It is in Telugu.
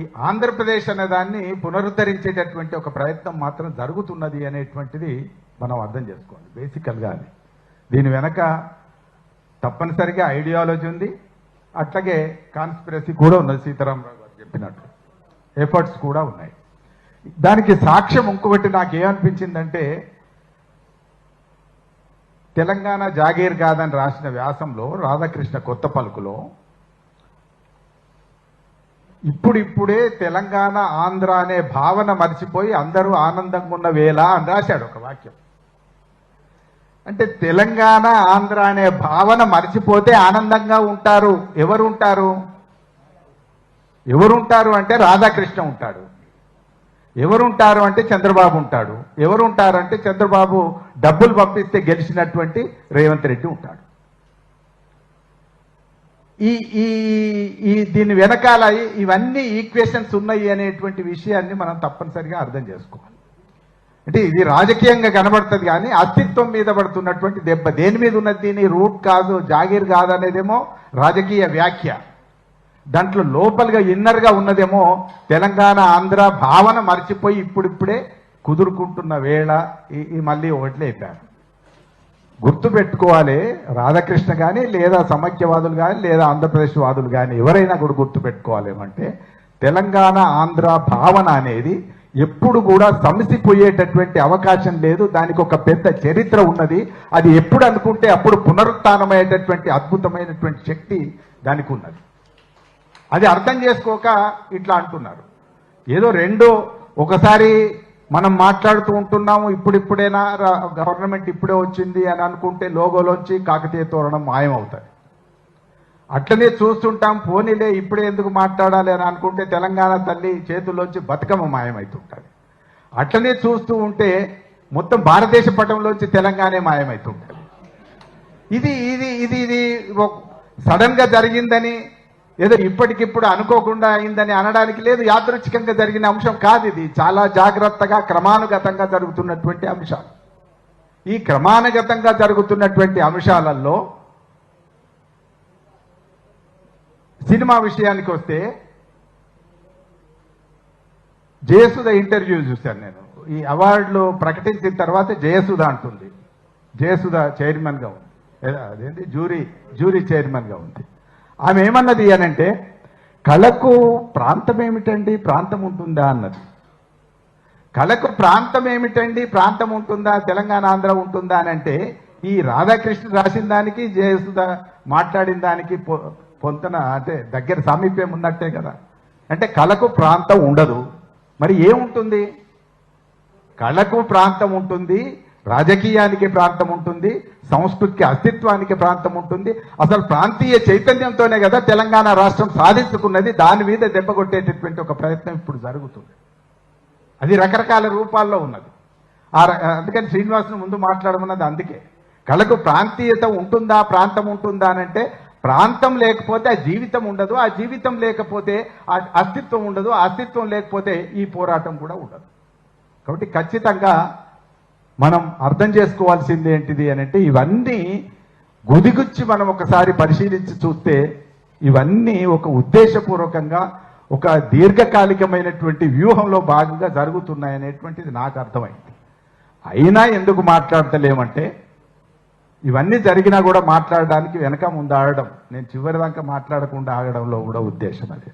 ఈ ఆంధ్రప్రదేశ్ అనే దాన్ని పునరుద్ధరించేటటువంటి ఒక ప్రయత్నం మాత్రం జరుగుతున్నది అనేటువంటిది మనం అర్థం చేసుకోవాలి బేసికల్గా అది. దీని వెనక తప్పనిసరిగా ఐడియాలజీ ఉంది అట్లాగే కాన్స్పిరసీ కూడా ఉన్నది. సీతారామరావు గారు చెప్పినట్టు. ఎఫర్ట్స్ కూడా ఉన్నాయి. దానికి సాక్ష్యం ఇంకొకటి నాకు ఏమనిపించిందంటే తెలంగాణ జాగీర్ కాదని రాసిన వ్యాసంలో రాధాకృష్ణ కొత్త పలుకులో ఇప్పుడిప్పుడే తెలంగాణ ఆంధ్ర అనే భావన మర్చిపోయి అందరూ ఆనందంగా ఉన్న వేళ అని రాశాడు ఒక వాక్యం. అంటే తెలంగాణ ఆంధ్ర అనే భావన మర్చిపోతే ఆనందంగా ఉంటారు. ఎవరు ఉంటారు ఎవరుంటారు అంటే రాధాకృష్ణ ఉంటాడు. ఎవరుంటారు అంటే చంద్రబాబు ఉంటాడు. ఎవరుంటారు అంటే చంద్రబాబు డబ్బులు పంపిస్తే గెలిచినటువంటి రేవంత్ రెడ్డి ఉంటాడు. ఈ ఈ ఈ దీని వెనకాల ఇవన్నీ ఈక్వేషన్స్ ఉన్నాయి అనేటువంటి విషయాన్ని మనం తప్పనిసరిగా అర్థం చేసుకోవాలి. అంటే ఇది రాజకీయంగా కనబడుతుంది కానీ అస్తిత్వం మీద పడుతున్నటువంటి దెబ్బ. దేని మీద ఉన్నది దీని? రూట్ కాదు జాగీర్ కాదు అనేదేమో రాజకీయ వ్యాఖ్య. దాంట్లో లోపలిగా ఇన్నర్గా ఉన్నదేమో తెలంగాణ ఆంధ్ర భావన మర్చిపోయి ఇప్పుడిప్పుడే కుదురుకుంటున్న వేళ. ఈ- మళ్ళీ మళ్ళీ ఓట్లేపారు. గుర్తు పెట్టుకోవాలి. రాధాకృష్ణ కానీ లేదా సమైక్యవాదులు కానీ లేదా ఆంధ్రప్రదేశ్ వాదులు కానీ ఎవరైనా కూడా గుర్తు పెట్టుకోవాలి ఏమంటే తెలంగాణ ఆంధ్ర భావన అనేది ఎప్పుడు కూడా సమసిపోయేటటువంటి అవకాశం లేదు. దానికి ఒక పెద్ద చరిత్ర ఉన్నది. అది ఎప్పుడు అనుకుంటే అప్పుడు పునరుత్నమయ్యేటటువంటి అద్భుతమైనటువంటి శక్తి దానికి ఉన్నది. అది అర్థం చేసుకోక ఇట్లా అంటున్నారు. ఏదో రెండో ఒకసారి మనం మాట్లాడుతూ ఉంటున్నాము ఇప్పుడిప్పుడైనా? గవర్నమెంట్ ఇప్పుడే వచ్చింది అని అనుకుంటే లోగోలోంచి కాకతీయ తోరణం మాయమవుతాయి. అట్లనే చూస్తుంటాం పోనీలే ఇప్పుడే ఎందుకు మాట్లాడాలి అని అనుకుంటే తెలంగాణ తల్లి చేతుల్లోంచి బతుకమ్మ మాయమవుతుంటుంది అట్లనే చూస్తూ ఉంటే మొత్తం భారతదేశ పటంలోంచి తెలంగాణ మాయమవుతుంటుంది ఇది ఇది ఇది ఇది సడన్గా జరిగిందని ఏదో ఇప్పటికిప్పుడు అనుకోకుండా అయిందని అనడానికి లేదు యాదృచ్ఛికంగా జరిగిన అంశం కాదు ఇది. చాలా జాగ్రత్తగా క్రమానుగతంగా జరుగుతున్నటువంటి అంశాలు. ఈ క్రమానుగతంగా జరుగుతున్నటువంటి అంశాలలో సినిమా విషయానికి వస్తే జయసుధ ఇంటర్వ్యూ చూశాను నేను. ఈ అవార్డులు ప్రకటించిన తర్వాత జయసుధ అంటుంది. జయసుధ చైర్మన్గా ఉంది. అదేంటి? జూరీ జూరీ చైర్మన్గా ఉంది. ఆమె ఏమన్నది అనంటే కళకు ప్రాంతం ఏమిటండి ప్రాంతం ఉంటుందా అన్నది. కళకు ప్రాంతం ఏమిటండి ప్రాంతం ఉంటుందా తెలంగాణ ఆంధ్ర ఉంటుందా అని అంటే ఈ రాధాకృష్ణ రాసిన దానికి జయసుధ మాట్లాడిన దానికి పొ- పొంతన అంటే దగ్గర సామీప్యం ఉన్నట్టే కదా. అంటే కళకు ప్రాంతం ఉండదు. మరి ఏముంటుంది? కళకు ప్రాంతం ఉంటుంది. రాజకీయానికి ప్రాంతం ఉంటుంది సంస్కృతికి అస్తిత్వానికి ప్రాంతం ఉంటుంది. అసలు ప్రాంతీయ చైతన్యంతోనే కదా తెలంగాణ రాష్ట్రం సాధించుకున్నది. దాని మీద దెబ్బ కొట్టేటటువంటి ఒక ప్రయత్నం ఇప్పుడు జరుగుతుంది. అది రకరకాల రూపాల్లో ఉన్నది. ఆ ర- అందుకని శ్రీనివాసును ముందు మాట్లాడమన్నది అందుకే. కళకు ప్రాంతీయత ఉంటుందా ప్రాంతం ఉంటుందా అని అంటే ప్రాంతం లేకపోతే ఆ జీవితం ఉండదు. ఆ జీవితం లేకపోతే ఆ అస్తిత్వం ఉండదు. అస్తిత్వం లేకపోతే ఈ పోరాటం కూడా ఉండదు. కాబట్టి ఖచ్చితంగా మనం అర్థం చేసుకోవాల్సింది ఏంటిది అని అంటే ఇవన్నీ గుదిగుచ్చి మనం ఒకసారి పరిశీలించి చూస్తే ఇవన్నీ ఒక ఉద్దేశపూర్వకంగా ఒక దీర్ఘకాలికమైనటువంటి వ్యూహంలో భాగంగా జరుగుతున్నాయనేటువంటిది నాకు అర్థమైంది. అయినా ఎందుకు మాట్లాడతలేమంటే ఇవన్నీ జరిగినా కూడా మాట్లాడడానికి వెనక ముందు ఆడడం నేను చివరిదాకా మాట్లాడకుండా ఆగడంలో కూడా ఉద్దేశం అది.